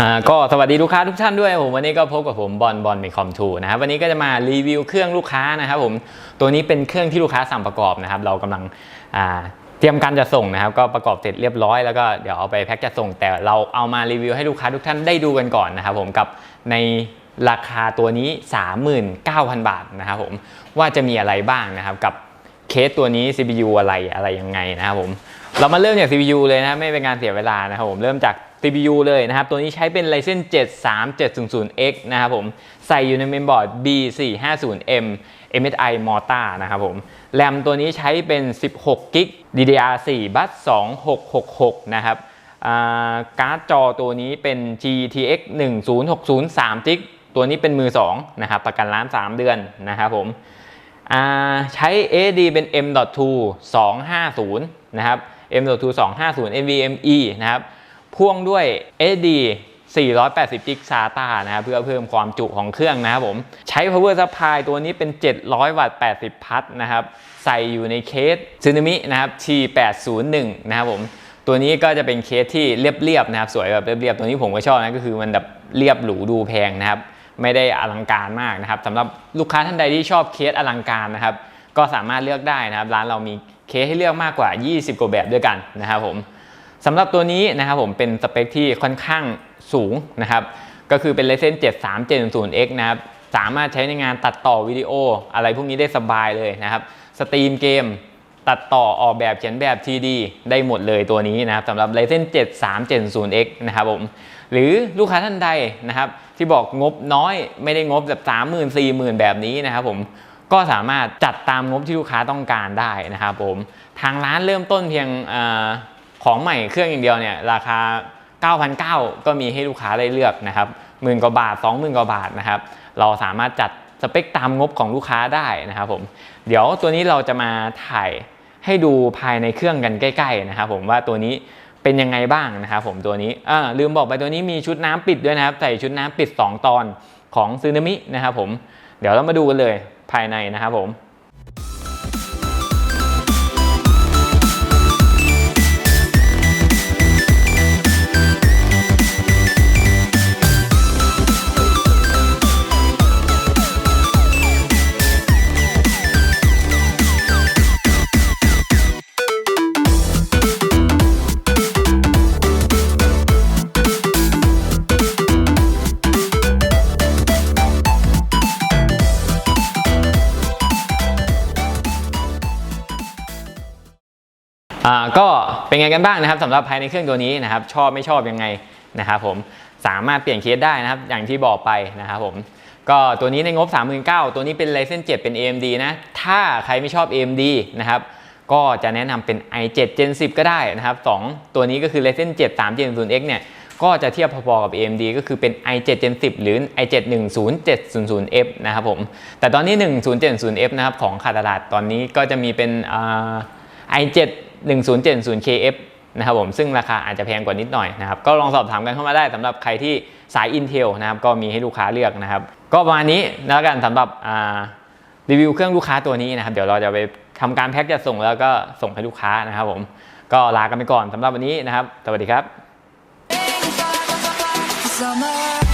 อ่าก็สวัสดีลูกค้าทุกท่านด้วยผมวันนี้ก็พบกับผมบอลบอลมีคอมทูนะครับวันนี้ก็จะมารีวิวเครื่องลูกค้านะครับผมตัวนี้เป็นเครื่องที่ลูกค้าสั่งประกอบนะครับ เรากำลังอ่าเตรียมการจะส่งนะครับ ก็ประกอบเสร็จเรียบร้อยแล้วก็เดี๋ยวเอาไปแพ็คจะส่ง แต่เราเอามารีวิวให้ลูกค้าทุกท่านได้ดูกันก่อนนะครับผมกับในราคาตัวนี้ 39,000 บาทนะครับผมว่าจะมีอะไรบ้างนะครับกับเคสตัวนี้ CPU อะไรอะไรยังไงนะครับผมเรามาเริ่มจาก CPU เลยนะไม่เป็นการเสียเวลานะครับผมเริ่มจาก CPU เลยนะครับ ตัวนี้ใช้เป็น Ryzen 7 3700X นะครับผม ใส่อยู่ในเมมบอร์ด B450M MSI Morta นะครับผมแรมตัวนี้ใช้เป็น 16 g b DDR4 บัส2666 นะครับการ์ดจอตัวนี้เป็น GTX 1060 3 g b ตัวนี้เป็นมือ 2 นะครับ ประกันร้าน 3 เดือนนะครับผมใช้ AD เป็น M.2 250 นะครับ M.2 250 NVMe นะครับ พ่วงด้วย AD 480 g SATA นะครับเพื่อเพิ่มความจุของเครื่องนะครับผมใช้ power supply ตัวนี้เป็น 700 วัตต์ 80 พัทนะครับ ใส่อยู่ในเคสซึนามินะครับ T801 นะครับผม ตัวนี้ก็จะเป็นเคสที่เรียบๆนะครับ สวยแบบเรียบๆ ตัวนี้ผมก็ชอบนะ ก็คือมันแบบเรียบหรูดูแพงนะครับ ไม่ได้อลังการมากนะครับสำหรับลูกค้าท่านใดที่ชอบเคสอลังการนะครับ ก็สามารถเลือกได้นะครับ ร้านเรามีเคสให้เลือกมากกว่า 20 กว่าแบบด้วยกันนะครับผม สำหรับตัวนี้นะครับผมเป็นสเปคที่ค่อนข้างสูงนะครับ ก็คือเป็น Ryzen 7 3 7 0 X นะครับ สามารถใช้ในงานตัดต่อวิดีโอ อะไรพวกนี้ได้สบายเลยนะครับ สตรีมเกม ตัดต่อออกแบบเขียนแบบ TD ได้หมดเลยตัวนี้นะครับสำหรับ Ryzen 7 3 7 0 X นะครับผม หรือลูกค้าท่านใดนะครับ ที่บอกงบน้อยไม่ได้งบแบบ3 0 0 0 0 4 0 0 0 แบบนี้นะครับผมก็สามารถจัดตามงบที่ลูกค้าต้องการได้นะครับผม ทางร้านเริ่มต้นเพียง ของใหม่เครื่องอย่างเดียวเนี่ยราคา 9,900 ก็มีให้ลูกค้าได้เลือกนะครับหมื่นกว่าบาท 20,000 กว่าบาทนะครับเราสามารถจัดสเปคตามงบของลูกค้าได้นะครับผมเดี๋ยวตัวนี้เราจะมาถ่ายให้ดูภายในเครื่องกันใกล้ๆนะครับผมว่าตัวนี้เป็นยังไงบ้างนะครับผมตัวนี้ลืมบอกไปตัวนี้มีชุดน้ำปิดด้วยนะครับใส่ชุดน้ำปิด 2 ตอนของซึนามินะครับผมเดี๋ยวเรามาดูกันเลยภายในนะครับผม ก็เป็นไงกันบ้างนะครับสำหรับภายในเครื่องตัวนี้นะครับชอบไม่ชอบยังไงนะครับผมสามารถเปลี่ยนเคสได้นะครับอย่างที่บอกไปนะครับผมก็ตัวนี้ในงบ 39,000ตัวนี้เป็น Ryzen 7 เป็น AMD นะถ้าใครไม่ชอบ AMD นะครับก็จะแนะนำเป็น i7 Gen 10 ก็ได้นะครับสองตัวนี้ก็คือ Ryzen 7 3 Gen 0X เนี่ยก็จะเทียบพอๆกับ AMD ก็คือเป็น i7 Gen 10 หรือ i7 10700F นะครับผม แต่ตอนนี้ 1070F นะครับของขาดตลาดตอนนี้ก็จะมีเป็น i7 1070KF นะครับผมซึ่งราคาอาจจะแพงกว่านิดหน่อยนะครับก็ลองสอบถามกันเข้ามาได้สำหรับใครที่สาย Intel นะครับก็มีให้ลูกค้าเลือกนะครับก็ประมาณนี้แล้วกันสำหรับรีวิวเครื่องลูกค้าตัวนี้นะครับเดี๋ยวเราจะไปทำการแพ็คจะส่งแล้วก็ส่งให้ลูกค้านะครับผมก็ลากันไปก่อนสำหรับวันนี้นะครับ สวัสดีครับ Summer